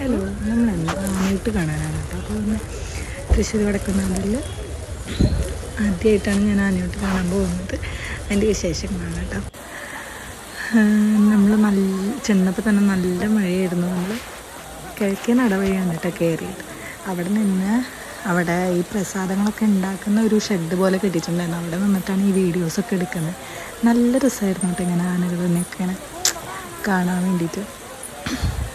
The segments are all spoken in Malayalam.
ഹലോ നമ്മൾ ആനയിട്ട് കാണാനാണ് കേട്ടോ. അപ്പോൾ ഒന്ന് തൃശ്ശൂർ വടക്കുന്നാതിൽ ആദ്യമായിട്ടാണ് ഞാൻ ആനയോട്ട് കാണാൻ പോകുന്നത്. അതിന്റെ വിശേഷങ്ങളാണ് കേട്ടോ. നമ്മൾ നല്ല ചെന്നപ്പോൾ തന്നെ നല്ല മഴയായിരുന്നു. നമ്മൾ കിഴക്കേ നടവഴിയാണ് കേട്ടോ കയറിയത് അവിടെ നിന്ന് അവിടെ ഈ പ്രസാദങ്ങളൊക്കെ ഉണ്ടാക്കുന്ന ഒരു ഷെഡ് പോലെ കെട്ടിയിട്ടുണ്ടായിരുന്നു. അവിടെ നിന്നിട്ടാണ് ഈ വീഡിയോസൊക്കെ എടുക്കുന്നത്. നല്ല രസമായിരുന്നു കേട്ടോ ഇങ്ങനെ ഇങ്ങനെ കാണാൻ വേണ്ടിയിട്ട്.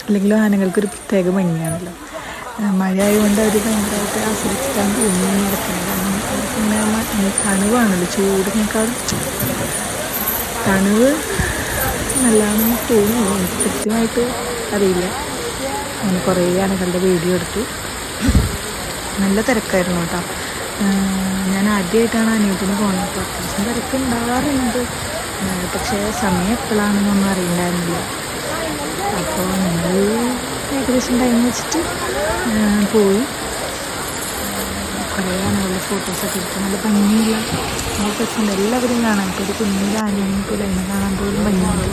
അല്ലെങ്കിലും ആനകൾക്കൊരു പ്രത്യേക ഭംഗിയാണല്ലോ. മഴ ആയതുകൊണ്ട് അവർ ഭയങ്കരമായിട്ട് ആസ്വദിച്ചിട്ടാണ് തോന്നി നടക്കുന്നത് പിന്നെ തണുവാണല്ലോ ചൂടിനേക്കാൾ തണുവ് നല്ലതാണെന്ന് തോന്നുന്നു. എനിക്ക് കൃത്യമായിട്ട് അറിയില്ല. അങ്ങനെ കുറേ ആനകളുടെ വീഡിയോ എടുത്തു. നല്ല തിരക്കായിരുന്നു കേട്ടോ. ഞാൻ ആദ്യമായിട്ടാണ് അനിയത്തിന് പോകുന്നത്. അപ്പോൾ അത്യാവശ്യം തിരക്ക് ഉണ്ടാവാറുണ്ട് ആ, പക്ഷേ സമയം എപ്പോഴാണെന്നൊന്നും അറിയണ്ടായിരുന്നില്ല അപ്പോൾ ഞങ്ങൾ ഏകദേശം ടൈം വെച്ചിട്ട് പോയി. കുറേ ആനകളുടെ ഫോട്ടോസൊക്കെ എടുത്തു നല്ല ഭംഗിയുള്ള നല്ല രസമുണ്ട് എല്ലാവരും കാണാൻ ഇപ്പോൾ ഒരു കുഞ്ഞിന്റെ ആനയും പോലെ അതിനെ കാണാൻ പോലും ഭംഗിയുണ്ട്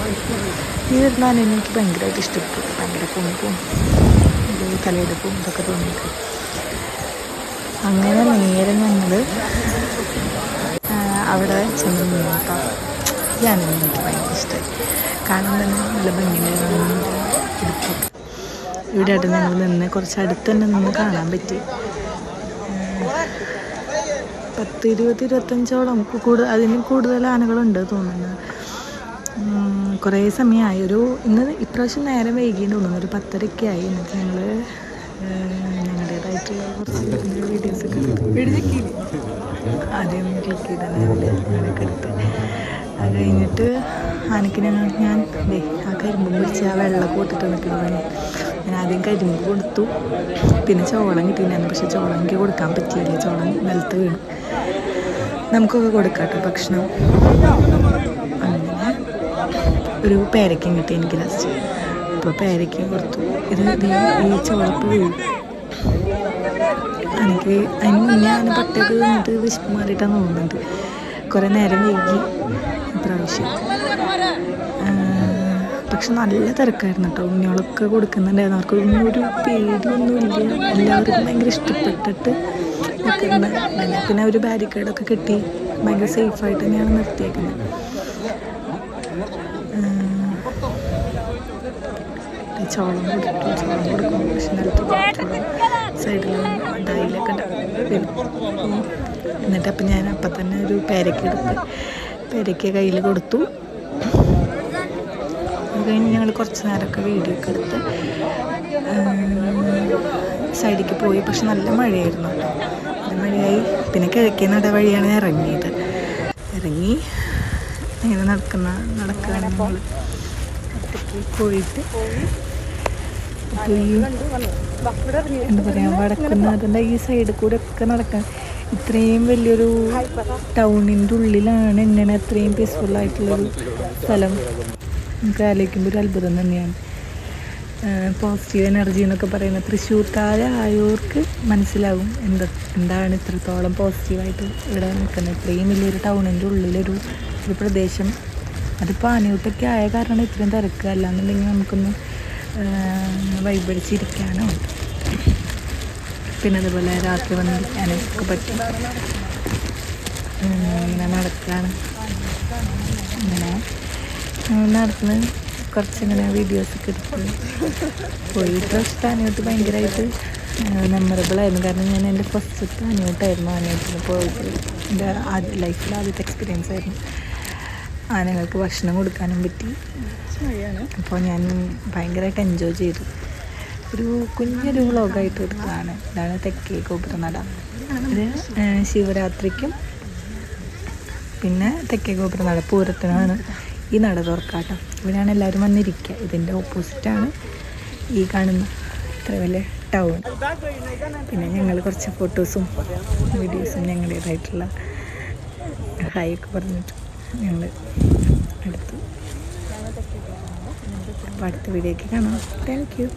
ഈ വരുന്ന ആനയെ എനിക്ക് ഭയങ്കരമായിട്ട് ഇഷ്ടപ്പെട്ടു. ഭയങ്കര കുമ്പും ഒരു തലയെടുപ്പും ഇതൊക്കെ തോന്നിയിട്ട്. അങ്ങനെ നേരെ ഞങ്ങൾ അവിടെ ചെന്ന്. കേട്ടോ ആനയെ എനിക്ക് ഭയങ്കര ഇഷ്ടമായി കാണാൻ തന്നെ നല്ല ഭംഗിയുണ്ടായിരുന്നു ഇവിടെ ആയിട്ട് ഞങ്ങൾ നിന്ന് കുറച്ച് അടുത്ത് തന്നെ നിന്ന് കാണാൻ പറ്റി. പത്ത് ഇരുപത് ഇരുപത്തഞ്ചോളം കൂടുതൽ അതിന് കൂടുതൽ ആനകളുണ്ട് തോന്നുന്നു. കുറേ സമയമായി. ഒരു ഇന്ന് ഇപ്രാവശ്യം നേരം വൈകിയെന്ന് തോന്നുന്നു. ഒരു പത്തരയ്ക്ക് ആയി. എന്നിട്ട് ഞങ്ങൾ ഞങ്ങളുടേതായിട്ടുള്ള കുറച്ച് വീഡിയോസൊക്കെ ആദ്യം ക്ലിക്ക് ചെയ്താണ് അതൊക്കെ എടുത്ത്. അത് കഴിഞ്ഞിട്ട് ആനക്കിനെ ഞാൻ ആ കരിമ്പ് പിടിച്ച് ആ വെള്ളം ഇട്ടിട്ട് നിൽക്കുന്നത് ഞാൻ ആദ്യം കരിമ്പ് കൊടുത്തു. പിന്നെ ചോളം കിട്ടിയിരുന്നു പക്ഷെ ചോളം എനിക്ക് കൊടുക്കാൻ പറ്റിയില്ല. ചോളം നിലത്ത് വീണു. നമുക്കൊക്കെ കൊടുക്കാം കേട്ടോ ഭക്ഷണം. അങ്ങനെ ഒരു പേരയ്ക്കും കിട്ടി എനിക്ക് ലാസ്റ്റ് അപ്പോൾ പേരയ്ക്കും കൊടുത്തു. ഇത് ഈ ചോളപ്പ് വീഴും എനിക്ക് അതിന് മുന്നേ അതിന് പട്ടയൊക്കെ നിന്നിട്ട് വിശപ്പ് മാറിയിട്ടാണ് തോന്നുന്നുണ്ട് കുറേ നേരം വൈകി. ഇപ്രാവശ്യം. ആ, പക്ഷെ നല്ല തിരക്കായിരുന്നു കേട്ടോ. ഉണ്ണികളൊക്കെ കൊടുക്കുന്നുണ്ടായിരുന്നു. അവർക്ക് ഒന്നും ഒരു പേടിയൊന്നുമില്ല. എല്ലാവർക്കും ഭയങ്കര ഇഷ്ടപ്പെട്ടിട്ട് നിൽക്കുന്നുണ്ട്. പിന്നെ ഒരു ബാരിക്കേഡൊക്കെ കെട്ടി ഭയങ്കര സേഫായിട്ട് തന്നെയാണ് നിർത്തിയേക്കുന്നത്. ചോളം കൊടുത്തു. ചോളം കൊടുക്കും പക്ഷെ നിലത്ത് ചോളം സൈഡിൽ ഡൈലൊക്കെ വരും എന്നിട്ട് അപ്പം ഞാൻ അപ്പം തന്നെ ഒരു പേരയ്ക്ക എടുത്ത് പേരയ്ക്ക കയ്യിൽ കൊടുത്തു. അത് കഴിഞ്ഞ് ഞങ്ങൾ കുറച്ച് നേരമൊക്കെ വീഡിയോ ഒക്കെ എടുത്ത് സൈഡിലേക്ക് പോയി. പക്ഷെ നല്ല മഴയായിരുന്നു നല്ല മഴയായി. പിന്നെ കിഴക്കേ നട വഴിയാണ് ഇറങ്ങിയത്. ഇറങ്ങി ഇങ്ങനെ നടക്കുന്ന നടക്കുകയാണ് പോയിട്ട് എന്താ പറയുക വടക്കുന്നാഥന്റെ ഈ സൈഡിൽ കൂടെ ഒക്കെ നടക്കാൻ. ഇത്രയും വലിയൊരു ടൗണിന്റെ ഉള്ളിലാണ് ഇങ്ങനെ അത്രയും പീസ്ഫുൾ ആയിട്ടുള്ളൊരു സ്ഥലം. നമുക്ക് ആലോചിക്കുമ്പോൾ ഒരു അത്ഭുതം തന്നെയാണ്. പോസിറ്റീവ് എനർജി എന്നൊക്കെ പറയുന്ന തൃശ്ശൂർക്കാരായവർക്ക് മനസ്സിലാവും എന്താ എന്താണ് ഇത്രത്തോളം പോസിറ്റീവായിട്ട് ഇവിടെ നിൽക്കുന്നത്. ഇത്രയും വലിയൊരു ടൗണിന്റെ ഉള്ളിലൊരു ഒരു പ്രദേശം. അതിപ്പോൾ ആനയൂട്ടൊക്കെ ആയ കാരണം ഇത്രയും തിരക്കുക അല്ലാന്നുണ്ടെങ്കിൽ നമുക്കൊന്ന് വൈബടിച്ചിരിക്കാനോ പിന്നെ അതുപോലെ രാത്രി വന്നിരിക്കാനും ഒക്കെ പറ്റും. ഇങ്ങനെ നടക്കുകയാണ് ഇങ്ങനെ ഉം, നടന്ന് കുറച്ചിങ്ങനെ വീഡിയോസൊക്കെ എടുത്ത് പോയി. ഇപ്രാവശ്യത്തെ ആനയോട്ട് ഭയങ്കരമായിട്ട് മെമ്മറബിൾ ആയിരുന്നു. കാരണം ഞാൻ എന്റെ ഫസ്റ്റത്തെ ആനയോട്ടായിരുന്നു ആനയോട്ടിന് പോയത്. എന്റെ ആദ്യ ലൈഫിൽ ആദ്യത്തെ എക്സ്പീരിയൻസ് ആയിരുന്നു. ആനകൾക്ക് ഭക്ഷണം കൊടുക്കാനും പറ്റി. അപ്പോൾ ഞാൻ ഭയങ്കരമായിട്ട് എൻജോയ് ചെയ്തു. ഒരു കുഞ്ഞൊരു വ്ളോഗായിട്ട് എടുത്തതാണ്. ഇതാണ് തെക്കേ ഗോപുരനട ഇത് ശിവരാത്രിക്കും പിന്നെ തെക്കേ ഗോപുരനട പൂരത്തിനാണ് ഈ നട തുറക്കാട്ടോ. ഇവിടെയാണ് എല്ലാവരും വന്നിരിക്കുക. ഇതിന്റെ ഓപ്പോസിറ്റാണ് ഈ കാണുന്ന ഇത്ര വലിയ ടൗൺ. പിന്നെ ഞങ്ങൾ കുറച്ച് ഫോട്ടോസും വീഡിയോസും ഞങ്ങളുടേതായിട്ടുള്ള ഹായ് ഒക്കെ പറഞ്ഞിട്ട് ഞങ്ങൾ എടുത്തു അടുത്ത വീഡിയോയ്ക്ക് കാണാം. Thank you.